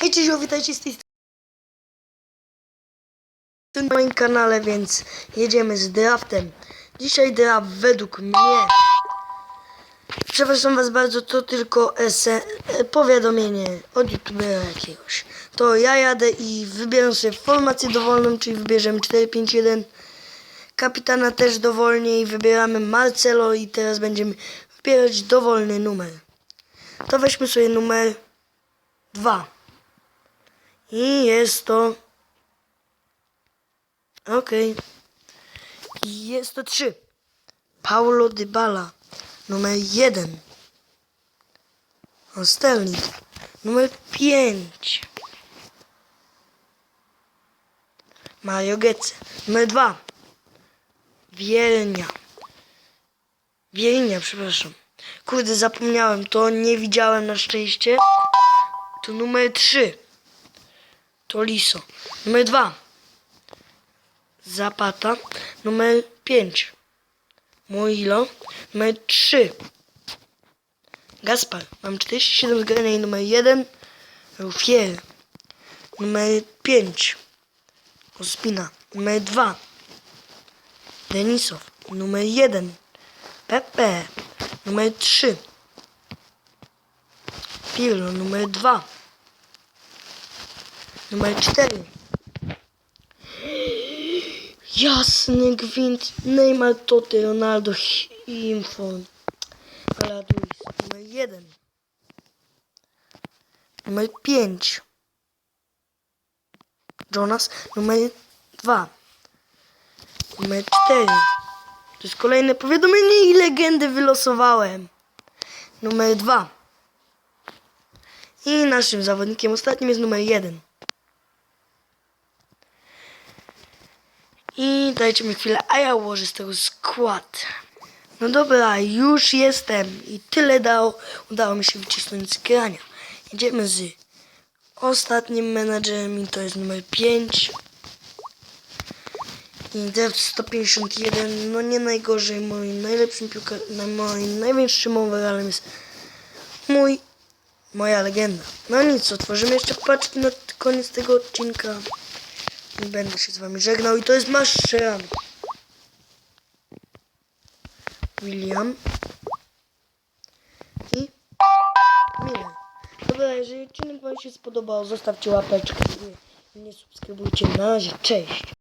Hej, cześć, witajcie z tej strony na moim kanale, więc jedziemy z draftem. Dzisiaj draft według mnie. Przepraszam was bardzo, to tylko SE, e, powiadomienie od youtubera jakiegoś. To ja jadę i wybieram sobie formację dowolną, czyli wybierzemy 4-5-1. Kapitana też dowolnie i wybieramy Marcelo i teraz będziemy wybierać dowolny numer. To weźmy sobie numer 2. I jest to. Okej. I jest to 3. Paulo Dybala. Numer 1. O, Sterling. Numer 5. Mario Götze. Numer 2. Wielnia. Wielnia, przepraszam. Kurde, zapomniałem. To nie widziałem na szczęście. To numer 3. To Liso. Numer 2. Zapata. Numer 5. Moilo. Numer 3. Gaspar. Mam 47 zgrania i numer 1. Rufier. Numer 5. Ospina. Numer 2. Denisow. Numer 1. Pepe. Numer 3. Pirlo. Numer 2. Numer 4. Jasny gwint. Neymar, Totti, Ronaldo, Info. Aladuis. Numer 1. Numer 5. Jonas. Numer 2. Numer 4. To jest kolejne powiadomienie i legendy wylosowałem. Numer 2. I naszym zawodnikiem ostatnim jest numer 1. I dajcie mi chwilę, a ja ułożę z tego skład. No dobra, już jestem. I tyle dało, udało mi się wycisnąć z grania. Jedziemy z ostatnim menadżerem i to jest numer 5. I Def 151, no nie najgorzej, moim najlepszym piłkarzem, moim największym overallem jest mój, moja legenda. No nic, otworzymy jeszcze paczki na koniec tego odcinka. Będę się z wami żegnał i to jest Mascherano. William. I Miller. Dobra, jeżeli odcinek wam się spodobał, zostawcie łapeczkę i nie subskrybujcie. Na razie, cześć.